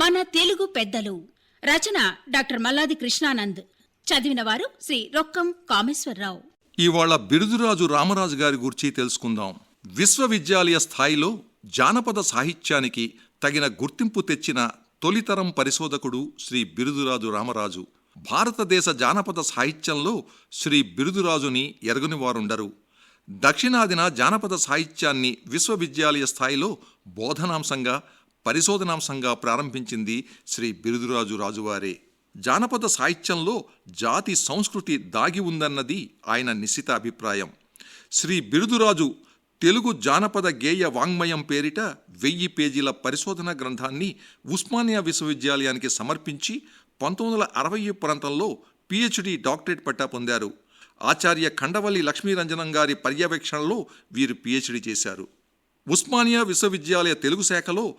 మన తెలుగు పెద్దలు. రచన డాక్టర్ మల్లాది కృష్ణానంద్. చదివిన వారు శ్రీ రొక్కం కామేశ్వరరావు. ఇవాళ బిరుదురాజు రామరాజు గారి గురించి తెలుసుకుందాం. విశ్వవిద్యాలయ స్థాయిలో జానపద సాహిత్యానికి తగిన గుర్తింపు తెచ్చిన తొలితరం పరిశోధకుడు శ్రీ బిరుదురాజు రామరాజు. భారతదేశ జానపద సాహిత్యంలో శ్రీ బిరుదురాజుని ఎరగని వారుండరు దక్షిణాదిన జానపద సాహిత్యాన్ని విశ్వవిద్యాలయ స్థాయిలో బోధనాంశంగా పరిశోధనాంశంగా ప్రారంభించింది శ్రీ బిరుదురాజు రాజువారే. జానపద సాహిత్యంలో జాతి సంస్కృతి దాగి ఉందన్నది ఆయన నిశ్చిత అభిప్రాయం శ్రీ బిరుదురాజు తెలుగు జానపద గేయ వాంగ్మయం పేరిట వెయ్యి పేజీల పరిశోధన గ్రంథాన్ని ఉస్మానియా విశ్వవిద్యాలయానికి సమర్పించి పంతొమ్మిది వందల అరవై ప్రాంతంలో పిహెచ్డి డాక్టరేట్ పట్టా పొందారు. ఆచార్య ఖండవల్లి లక్ష్మీరంజనం గారి పర్యవేక్షణలో వీరు పిహెచ్డి చేశారు. ఉస్మానియా విశ్వవిద్యాలయ తెలుగు శాఖలో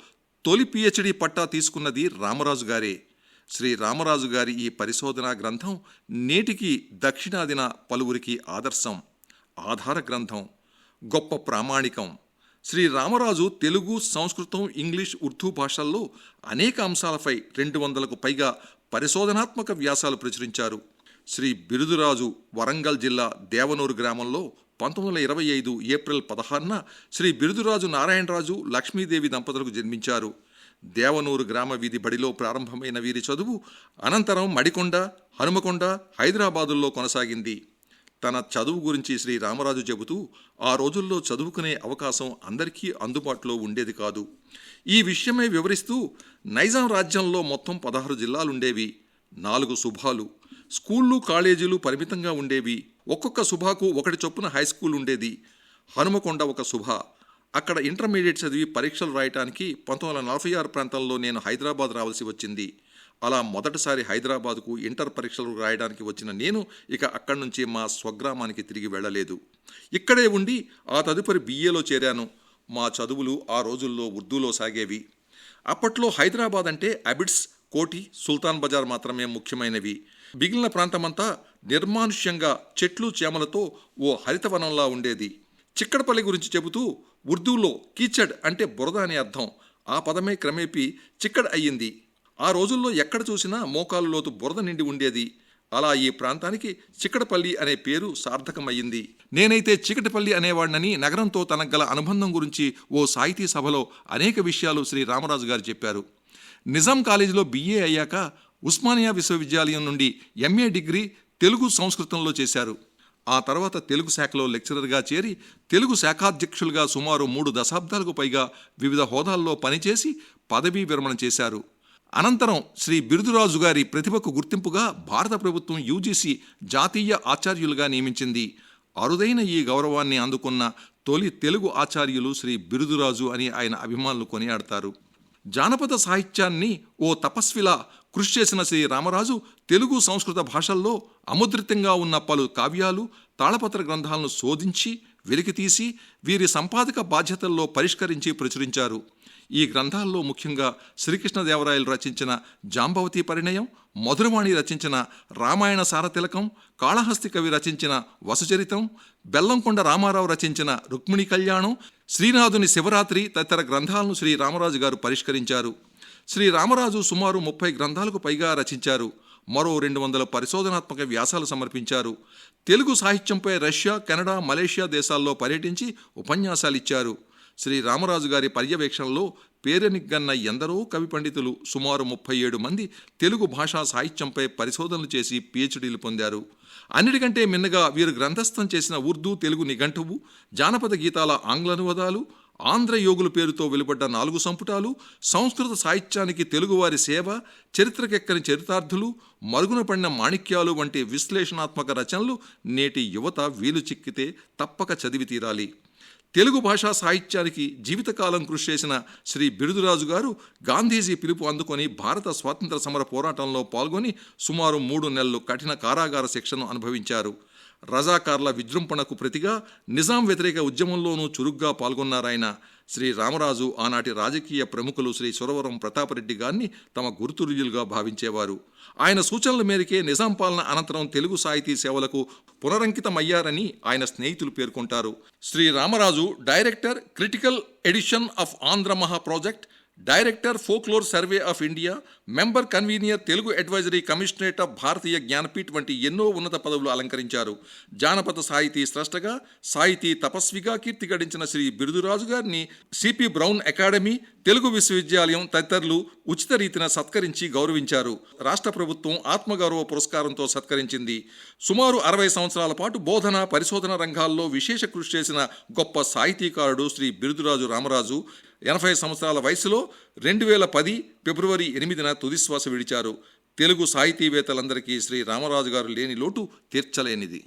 తొలి పిహెచ్డి పట్టా తీసుకున్నది రామరాజు గారే. శ్రీ రామరాజు గారి ఈ పరిశోధనా గ్రంథం నేటికి దక్షిణాదిన పలువురికి ఆదర్శం ఆధార గ్రంథం గొప్ప ప్రామాణికం. శ్రీ రామరాజు తెలుగు సంస్కృతం ఇంగ్లీష్ ఉర్దూ భాషల్లో అనేక అంశాలపై రెండు వందలకు పైగా పరిశోధనాత్మక వ్యాసాలు ప్రచురించారు. శ్రీ బిరుదురాజు వరంగల్ జిల్లా దేవనూరు గ్రామంలో పంతొమ్మిది వందల ఇరవై ఐదు ఏప్రిల్ పదహారున శ్రీ బిరుదురాజు నారాయణరాజు లక్ష్మీదేవి దంపతులకు జన్మించారు. దేవనూరు గ్రామ వీధి బడిలో ప్రారంభమైన వీరి చదువు అనంతరం మడికొండ హనుమకొండ హైదరాబాదుల్లో కొనసాగింది. తన చదువు గురించి శ్రీ రామరాజు చెబుతూ ఆ రోజుల్లో చదువుకునే అవకాశం అందరికీ అందుబాటులో ఉండేది కాదు. ఈ విషయమై వివరిస్తూ నైజాం రాజ్యంలో మొత్తం పదహారు జిల్లాలుండేవి. నాలుగు శుభాలు. స్కూళ్ళు కాలేజీలు పరిమితంగా ఉండేవి. ఒక్కొక్క శుభాకు ఒకటి చొప్పున హై స్కూల్ ఉండేది. హనుమకొండ ఒక శుభ. అక్కడ ఇంటర్మీడియట్ చదివి పరీక్షలు రాయటానికి పంతొమ్మిది వందల నలభై ఆరు ప్రాంతంలో నేను హైదరాబాద్ రావాల్సి వచ్చింది. అలా మొదటిసారి హైదరాబాద్కు ఇంటర్ పరీక్షలు రాయడానికి వచ్చిన నేను ఇక అక్కడి నుంచి మా స్వగ్రామానికి తిరిగి వెళ్ళలేదు. ఇక్కడే ఉండి ఆ తదుపరి బిఏలో చేరాను. మా చదువులు ఆ రోజుల్లో ఉర్దూలో సాగేవి. అప్పట్లో హైదరాబాద్ అంటే అబిడ్స్ కోటి సుల్తాన్ బజార్ మాత్రమే ముఖ్యమైనవి. మిగిలిన ప్రాంతమంతా నిర్మానుష్యంగా చెట్లు చేమలతో ఓ హరితవనంలా ఉండేది. చిక్కడపల్లి గురించి చెబుతూ ఉర్దూలో కీచడ్ అంటే బురద అనే అర్థం. ఆ పదమే క్రమేపీ చిక్కడ్ అయ్యింది. ఆ రోజుల్లో ఎక్కడ చూసినా మోకాలు లోతు బురద నిండి ఉండేది. అలా ఈ ప్రాంతానికి చిక్కడపల్లి అనే పేరు సార్థకమయ్యింది. నేనైతే చికటపల్లి అనేవాడినని నగరంతో తనకు గల అనుబంధం గురించి ఓ సాహితీ సభలో అనేక విషయాలు శ్రీ రామరాజు గారు చెప్పారు. నిజాం కాలేజీలో బిఏ అయ్యాక ఉస్మానియా విశ్వవిద్యాలయం నుండి ఎంఏ డిగ్రీ తెలుగు సంస్కృతంలో చేశారు. ఆ తర్వాత తెలుగు శాఖలో లెక్చరర్గా చేరి తెలుగు శాఖాధ్యక్షులుగా సుమారు మూడు దశాబ్దాలకు పైగా వివిధ హోదాల్లో పనిచేసి పదవీ విరమణ చేశారు. అనంతరం శ్రీ బిరుదురాజు గారి ప్రతిభకు గుర్తింపుగా భారత ప్రభుత్వం యూజీసీ జాతీయ ఆచార్యులుగా నియమించింది. అరుదైన ఈ గౌరవాన్ని అందుకున్న తొలి తెలుగు ఆచార్యులు శ్రీ బిరుదురాజు అని ఆయన అభిమానులు కొనియాడతారు. జానపద సాహిత్యాన్ని ఓ తపస్విలా కృషి చేసిన శ్రీ రామరాజు తెలుగు సంస్కృత భాషల్లో అముద్రితంగా ఉన్న పలు కావ్యాలు తాళపత్ర గ్రంథాలను శోధించి వెలికితీసి వీరి సంపాదక బాధ్యతల్లో పరిష్కరించి ప్రచురించారు. ఈ గ్రంథాల్లో ముఖ్యంగా శ్రీకృష్ణదేవరాయలు రచించిన జాంబవతి పరిణయం మధురవాణి రచించిన రామాయణ సారతిలకం కాళహస్తి కవి రచించిన వసుచరితం బెల్లంకొండ రామారావు రచించిన రుక్మిణి కళ్యాణం శ్రీనాథుని శివరాత్రి తదితర గ్రంథాలను శ్రీ రామరాజు గారు పరిష్కరించారు. శ్రీ రామరాజు సుమారు ముప్పై గ్రంథాలకు పైగా రచించారు. మరో రెండు వందల పరిశోధనాత్మక వ్యాసాలు సమర్పించారు. తెలుగు సాహిత్యంపై రష్యా కెనడా మలేషియా దేశాల్లో పర్యటించి ఉపన్యాసాలిచ్చారు. శ్రీ రామరాజు గారి పర్యవేక్షణలో పేరెనిగ్గన్న ఎందరో కవి పండితులు సుమారు ముప్పై ఏడు మంది తెలుగు భాషా సాహిత్యంపై పరిశోధనలు చేసి పిహెచ్డీలు పొందారు. అన్నిటికంటే మిన్నగా వీరు గ్రంథస్థం చేసిన ఉర్దూ తెలుగు నిఘంటువు జానపద గీతాల ఆంగ్ల అనువాదాలు ఆంధ్ర యోగుల పేరుతో వెలువడ్డ నాలుగు సంపుటాలు సంస్కృత సాహిత్యానికి తెలుగువారి సేవ చరిత్రకెక్కని చరితార్థులు మరుగున పడిన మాణిక్యాలు వంటి విశ్లేషణాత్మక రచనలు నేటి యువత వీలు చిక్కితే తప్పక చదివి తీరాలి. తెలుగు భాషా సాహిత్యానికి జీవితకాలం కృషి చేసిన శ్రీ బిరుదురాజు గారు గాంధీజీ పిలుపు అందుకొని భారత స్వాతంత్ర సమర పోరాటంలో పాల్గొని సుమారు మూడు నెలలు కఠిన కారాగార శిక్షను అనుభవించారు. రజాకార్ల విజృంభణకు ప్రతిగా నిజాం వ్యతిరేక ఉద్యమంలోనూ చురుగ్గా పాల్గొన్నారాయన శ్రీ రామరాజు ఆనాటి రాజకీయ ప్రముఖులు శ్రీ సురవరం ప్రతాపరెడ్డి గారిని తమ గురుతుర్యులుగా భావించేవారు. ఆయన సూచనల మేరకే నిజాం పాలన అనంతరం తెలుగు సాహితీ సేవలకు పునరంకితమయ్యారని ఆయన స్నేహితులు పేర్కొంటారు. Shri Ramaraju director critical edition of Andhra Maha project director folklore survey of India member convener Telugu advisory commissionerate of Bharatiya Jnanpith వంటి ఎన్నో ఉన్నత పదవులు అలంకరించారు. జానపద సాహితీ స్రష్టగా సాహితీ తపస్విగా కీర్తి గడించిన శ్రీ బిరుదురాజు గారిని సిపి బ్రౌన్ అకాడమీ తెలుగు విశ్వవిద్యాలయం తదితరులు ఉచిత రీతిన సత్కరించి గౌరవించారు. రాష్ట్ర ప్రభుత్వం ఆత్మగౌరవ పురస్కారంతో సత్కరించింది. సుమారు అరవై సంవత్సరాల పాటు బోధన పరిశోధన రంగాల్లో విశేష కృషి చేసిన గొప్ప సాహితీకారుడు శ్రీ బిరుదురాజు రామరాజు. ఎనభై సంవత్సరాల వయసులో రెండు వేల పది ఫిబ్రవరి ఎనిమిదిన తుదిశ్వాస విడిచారు. తెలుగు సాహితీవేత్తలందరికీ శ్రీ రామరాజు గారు లేని లోటు తీర్చలేనిది.